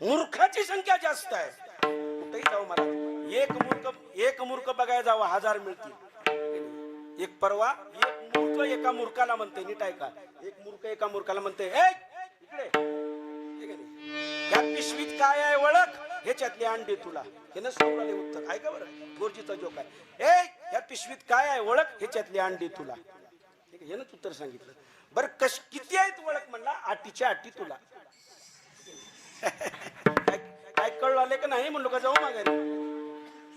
मूर्खाची संख्या जास्त आहे. कुठेही जाऊ मला. एक मूर्ख एक मूर्ख बघायला जावं हजार मिळतील. एक परवा एक मूर्ख एका मूर्खाला म्हणते नीट ऐका. एक मूर्ख एका मूर्खाला म्हणते त्या इकडे. पिशवीत काय आहे ओळख? ह्याच्यातली अंडे तुला. हे न सोडले उत्तर? ऐका बरं. गोरजीचा जोक आहे. ए या पिशवीत काय आहे ओळख? ह्याच्यातली अंडे तुला. हे आहे उत्तर सांगितलं. बरं कश किती आहेत ओळख म्हणला? आटीच्या आटी तुला. काय कळलं आले का नाही म्हणलो का जाऊ माघारी?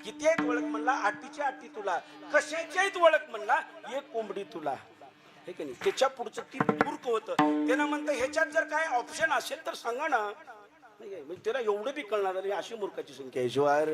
किती आहेत ओळख म्हणला? आटीची आठी तुला. कशाची आहेत ओळख म्हणला? एक कोंबडी तुला. हे की नाही? त्याच्या पुढचं ती मूर्ख होतं. त्यानं म्हणतं ह्याच्यात जर काय ऑप्शन असेल तर सांगा ना. म्हणजे त्याला एवढं बी कळणार अशी मूर्खाची संख्या आहे. शिवार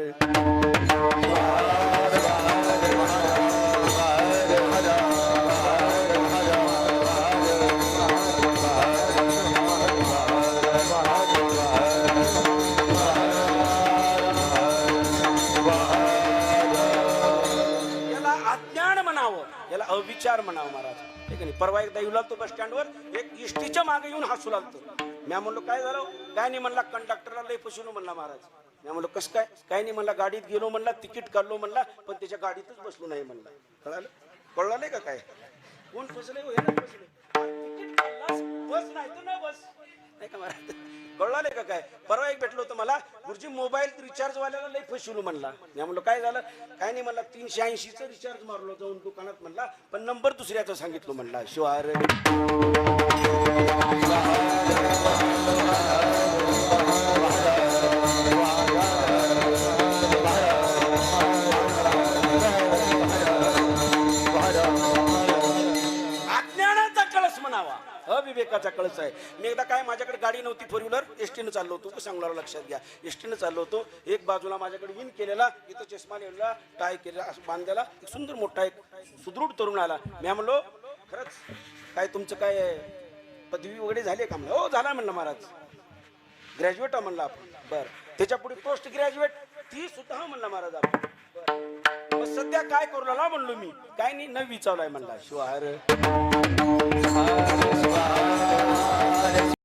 म्हणावं याला अविचार म्हणावं महाराज. ठीक आहे नाही? परवा एकदा येऊ लागतो बस स्टँडवर एक इष्टीच्या मागे येऊन हसू लागतो. म्या म्हणलो काय झालं? काय नाही म्हणला कंडक्टरला लई फसून म्हणला महाराज. म्या म्हणलो कसं काय? काय नाही म्हणला गाडीत गेलो म्हणला तिकीट काढलो म्हणला पण त्याच्या गाडीतच बसलो नाही म्हणला. कळालं? कळलं नाही का काय? कोण फसले? हो हे फसले. बस नाही तर ना बस. नाही का महाराज? कळलं नाही का काय? परवा एक भेटलो होतं मला. गुरुजी मोबाईल रिचार्ज वाल्याला लई फसवलो म्हणला. मी म्हणलो काय झालं? काय नाही म्हणला तीनशे ऐंशीचं रिचार्ज मारलो जाऊन दुकानात म्हणला. पण नंबर दुसऱ्याचा सांगितलं म्हणला. शिवार म्हणावा अविवेकाचा कळस आहे. मी एकदा काय माझ्याकडे गाडी नव्हती फोर व्हीलर एसटीनं चाललो होतो. सांगणार लक्षात घ्या. एसटीनं चाललो होतो. एक बाजूला माझ्याकडे विन केलेला इथं चष्मा लिहिलेला टाय केलेला असं बांधलेला एक सुंदर मोठा एक सुदृढ तरुण आला. मी म्हणलो खरंच काय तुमचं काय पदवी वगैरे झाली का? म्हणलं हो झाला म्हणलं महाराज. ग्रॅज्युएट म्हणलं आपण. बर. त्याच्या पुढे पोस्ट ग्रॅज्युएट ती सुद्धा म्हणलं महाराज आपण. सध्या काय करू लागला म्हणलो मी? काय नाही न विचारलाय म्हणला. शिवार